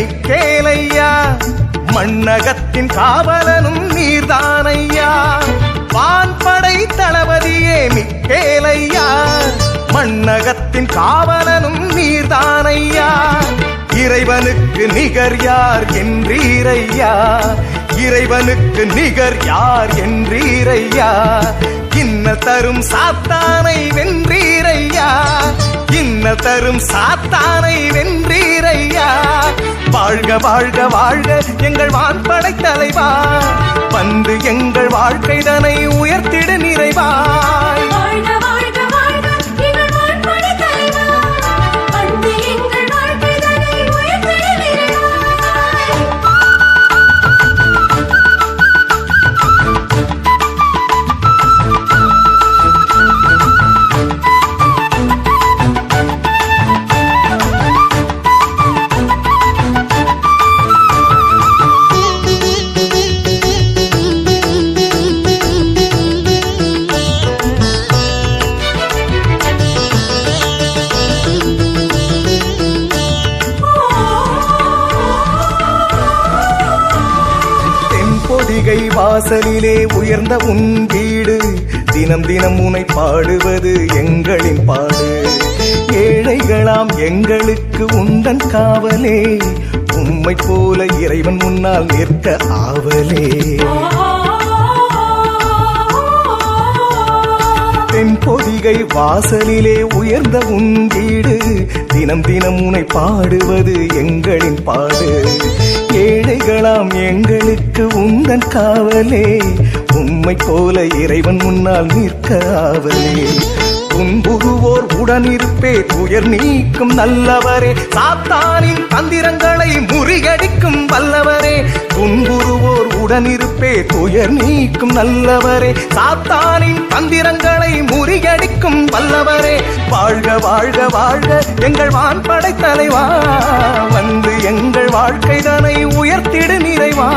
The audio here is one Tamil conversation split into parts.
மிக்கேலையா மண்ணகத்தின் காவலனும் நீர்தானையா? வான்படை தளபதியே மிக்கேலையா மண்ணகத்தின் காவலனும் நீர்தானையா? இறைவனுக்கு நிகர் யார் என்றீரையா? இறைவனுக்கு நிகர் யார் என்றீரையா? இன்ன தரும் சாத்தானை வென்றீரையா? இன்ன தரும் சாத்தானை வென்றீரையா? வாழ்க வாழ்க வாழ்க எங்கள் வான்படை தலைவா. வந்து எங்கள் வாழ்க்கை தனை உயர்த்திட நிறைவாய். வாசலிலே உயர்ந்த உன் வீடு. தினம் தினம் உனை பாடுவது எங்களின் பாடு. ஏழைகளாம் எங்களுக்கு உந்தன் காவலே. உம்மை போல இறைவன் முன்னால் நிற்க ஆவலே. பொதிகை வாசலிலே உயர்ந்த உன் வீடு. தினம் தினம் உனை பாடுவது எங்களின் பாடு. ஏழைகளாம் எங்களுக்கு உந்தன் காவலே. உம்மை போல இறைவன் முன்னால் நிற்க ஆவலே. துன்புறுவோர் உடனிருப்பே துயர் நீக்கும் நல்லவரே. சாத்தானின் தந்திரங்களை முறியடிக்கும் வல்லவரே. துன்புறுவோர் உடனிருப்பே துயர் நீக்கும் நல்லவரே. சாத்தானின் தந்திரங்களை முறியடிக்கும் வல்லவரே. வாழ்க வாழ்க வாழ்க எங்கள் வான்படை தலைவா. வந்து எங்கள் வாழ்க்கைதனை உயர்த்திடு நிறைவா.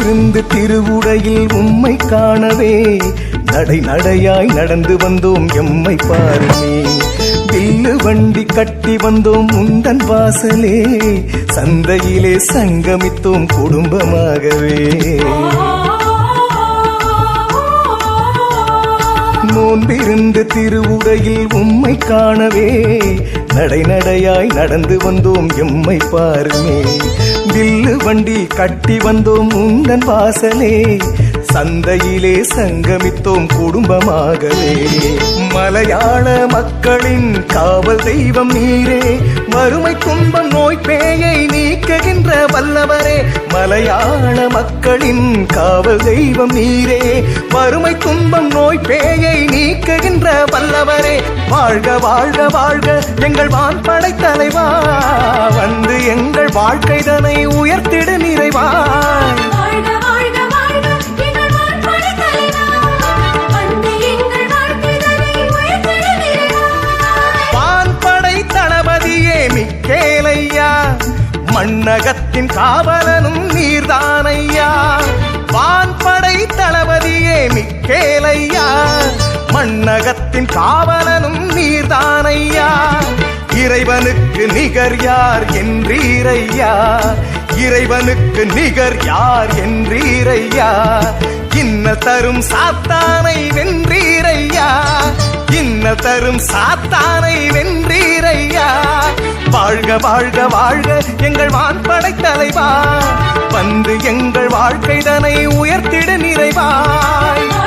இருந்து திருவுடையில் உம்மை காணவே. நடை நடையாய் நடந்து வந்தோம் எம்மை பாருமே. வில்லு வண்டி கட்டி வந்தோம் உந்தன் வாசலே. சந்தையிலே சங்கமித்தோம் குடும்பமாகவே. நோன்பிருந்து திருவுடையில் உம்மை காணவே. நடை நடையாய் நடந்து வந்தோம் எம்மை பாருமே. வில்லு வண்டி கட்டி வந்தோம் உந்தன் வாசலே. சந்தையிலே சங்கமித்தோம் குடும்பமாகவே. மலையாள மக்களின் காவல் தெய்வம் நீரே. வறுமை துன்பம் நோய் பேயை நீக்குகின்ற வல்லவரே. மலையாள மக்களின் காவல் தெய்வம் நீரே. வறுமை துன்பம் நோய் பேயை நீக்குகின்ற வல்லவரே. வாழ்க வாழ்க வாழ்க. எங்கள் வான்படை தலைவா. வந்து எங்கள் வாழ்க்கைதனை உயர்த்திடு நிறைவாய் வாழ்க வாழ்க வாழ்க. கேளையா? மண்ணகத்தின் காவலனும் நீர்தானையா? இறைவனுக்கு நிகர் யார் என்றீரையா? இறைவனுக்கு நிகர் யார் என்றீரையா? இன்ன தரும் சாத்தானை வென்றீரையா? இன்ன தரும் சாத்தானை வென்றீரையா? வாழ்க வாழ்க வாழ்க எங்கள் வான்படை தலைவா. வந்து எங்கள் வாழ்க்கைதனை நிறைவாய்.